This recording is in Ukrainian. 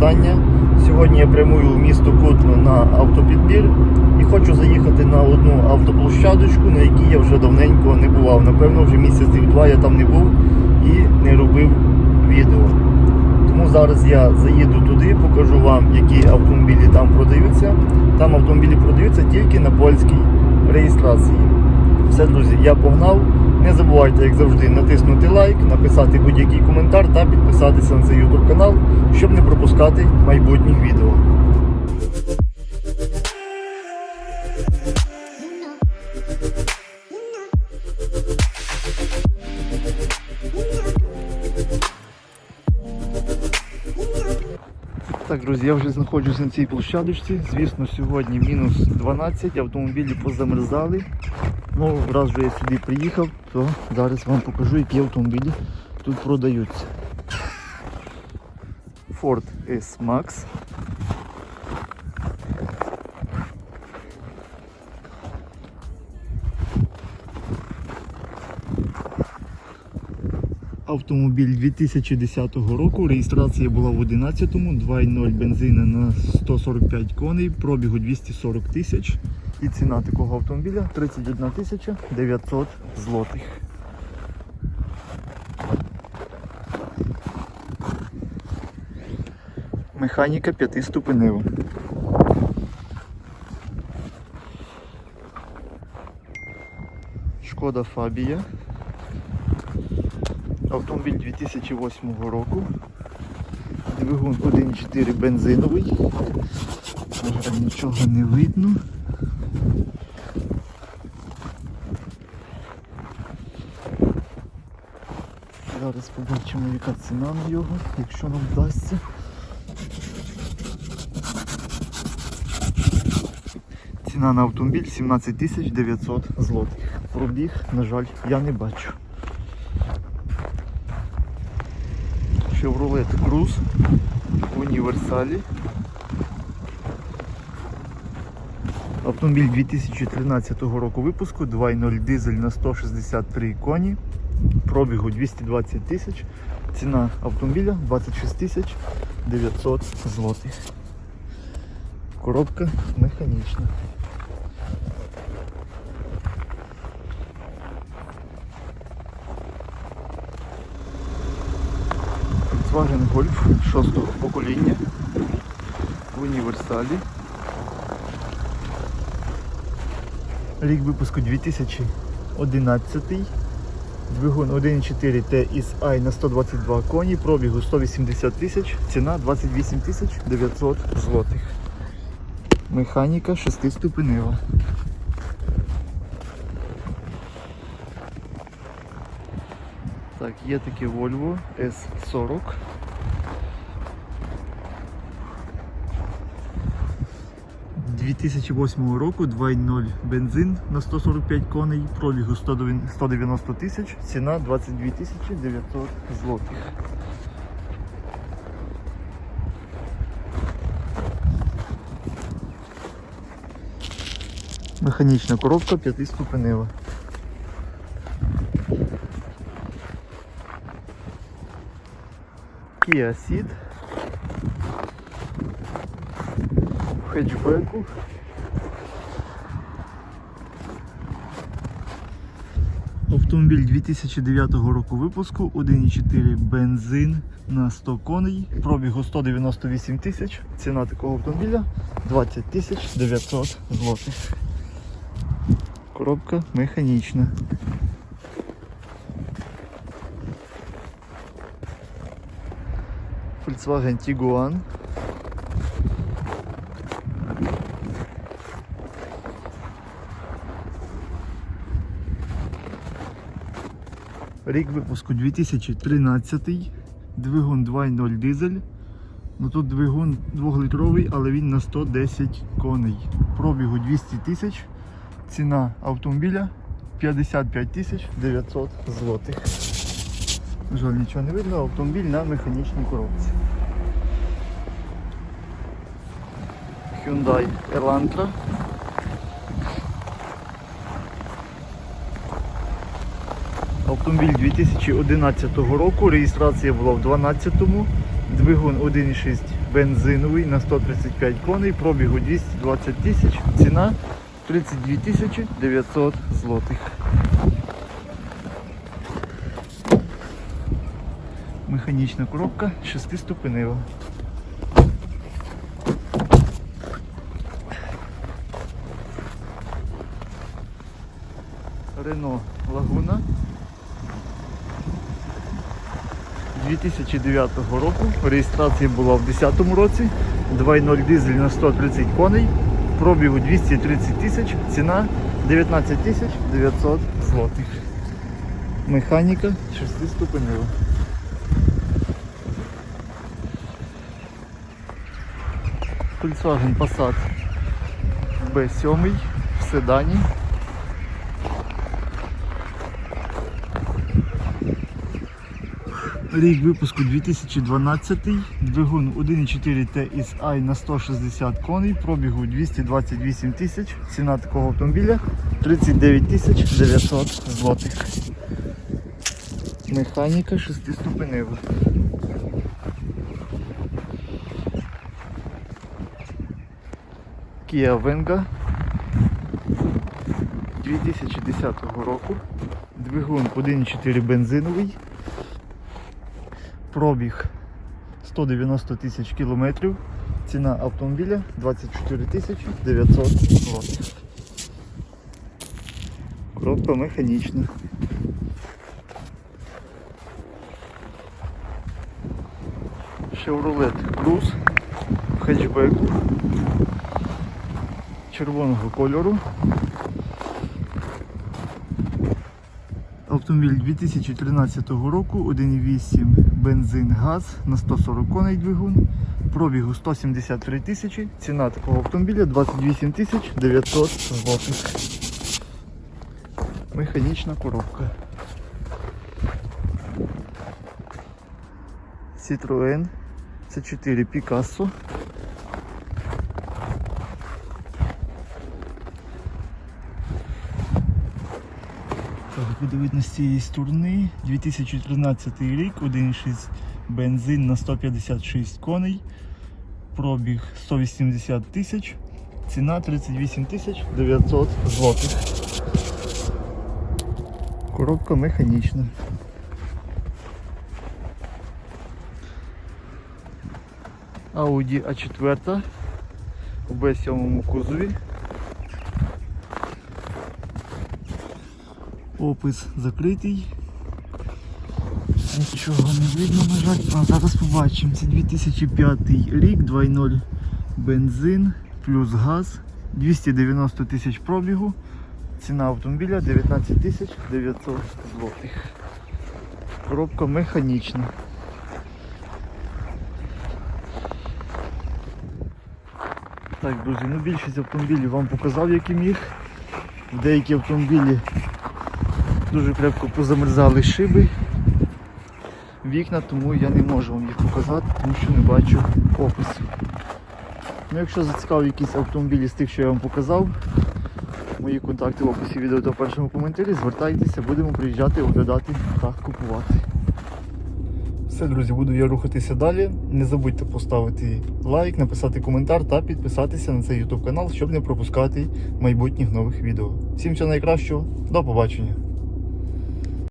питання. Сьогодні я прямую в місто Кутно на автопідбір і хочу заїхати на одну автоплощадочку, на якій я вже давненько не бував. Напевно, вже місяців два я там не був і не робив відео. Тому зараз я заїду туди, покажу вам, які автомобілі там продаються. Там автомобілі продаються тільки на польській реєстрації. Все, друзі, я погнав. Не забувайте, як завжди, натиснути лайк, написати будь-який коментар та підписатися на цей YouTube канал, щоб не пропускати майбутніх відео. Так, друзі, я вже знаходжуся на цій площадочці. Звісно, сьогодні мінус 12, автомобілі позамерзали. Ну, раз вже я сюди приїхав, то зараз вам покажу, які автомобілі тут продаються. Ford S-Max. Автомобіль 2010 року, реєстрація була в 11-му, 2.0 бензина на 145 коней, пробігу 240 тисяч. І ціна такого автомобіля 31 тисяча 900 злотих. Механіка п'ятиступенева. Шкода Фабія. Автомобіль 2008 року. Двигун 1.4 бензиновий. Нічого не видно. Зараз побачимо, яка ціна на його, якщо нам вдасться. Ціна на автомобіль 17 900 злотих. Пробіг, на жаль, я не бачу. Chevrolet Cruze в універсалі. Автомобіль 2013 року випуску, 2.0 дизель на 163 коні, пробігу 220 тисяч, ціна автомобіля 26 тисяч 900 злотих. Коробка механічна. Volkswagen Golf 6 покоління в універсалі. Рік випуску 2011. Двигун 1.4 TSI на 122 коні, пробігу 180 тисяч, ціна 28 тисяч 900 злотих. Механіка 6-ступенева. Так, є таке Volvo S40. – 2008 року 2.0 бензин на 145 коней, пробігу 190 тисяч, ціна 22 тисячі 900 злотих. Механічна коробка 5-ступенева. Kia Ceed в хетчбеку. Автомобіль 2009 року випуску, 1.4 бензин на 100 коней, пробігу 198 тисяч. Ціна такого автомобіля 20 тисяч 900 злотих. Коробка механічна. Volkswagen Tiguan. Рік випуску 2013, двигун 2.0 дизель. Ну Тут двигун 2-літровий, але він на 110 коней. Пробігу 200 тисяч. Ціна автомобіля 55 тисяч 900 злотих. На жаль, нічого не видно, автомобіль на механічній коробці. Hyundai Elantra. Автомобіль 2011 року, реєстрація була в 2012-му, двигун 1.6 бензиновий на 135 коней, пробігу 220 тисяч, ціна 32 тисячі 900 злотих. Механічна коробка 6-ступенева. Рено Лагуна 2009 року. Реєстрація була в 2010 році. 2.0 дизель на 130 коней. Пробігу 230 тисяч, ціна 19 тисяч 900 злотих. Механіка 6-ступенева. Volkswagen Passat B7 в седані. Рік випуску 2012, двигун 1.4 TSI на 160 коней, пробігу 228 тисяч, ціна такого автомобіля 39 тисяч 900 злотих. Механіка 6-ступенева. Kia Venga 2010 року. Двигун 1.4 бензиновий. Пробіг 190 тисяч кілометрів. Ціна автомобіля 24 тисячі 900 злотих. Коробка механічна. Chevrolet Cruze в хетчбеку червоного кольору. Автомобіль 2013 року, 1,8 бензин газ на 140 коней двигун, пробігу 173 тисячі, ціна такого автомобіля 28 тисяч 900 злотих. Механічна коробка. Citroën C4 Picasso. Буде видно з цієї сторони. 2013 рік, 1,6 бензин на 156 коней. Пробіг 180 тисяч. Ціна 38 тисяч 900 злотих. Коробка механічна. Audi A4 в B7 кузові. Опис закритий. Нічого не видно, на жаль. А зараз побачимо. Це 2005 рік, 2.0 бензин плюс газ, 290 тисяч пробігу. Ціна автомобіля 19 тисяч 900 злотих. Коробка механічна. Так, друзі, ну більшість автомобілів вам показав, які міг. Деякі автомобілі дуже крепко позамерзали шиби, вікна, тому я не можу вам їх показати, тому що не бачу опису. Ну, якщо зацікавив якісь автомобілі з тих, що я вам показав, мої контакти в описі відео та першому коментарі, звертайтеся, будемо приїжджати, оглядати та купувати. Все, друзі, буду я рухатися далі. Не забудьте поставити лайк, написати коментар та підписатися на цей YouTube канал, щоб не пропускати майбутніх нових відео. Всім всього найкращого, до побачення!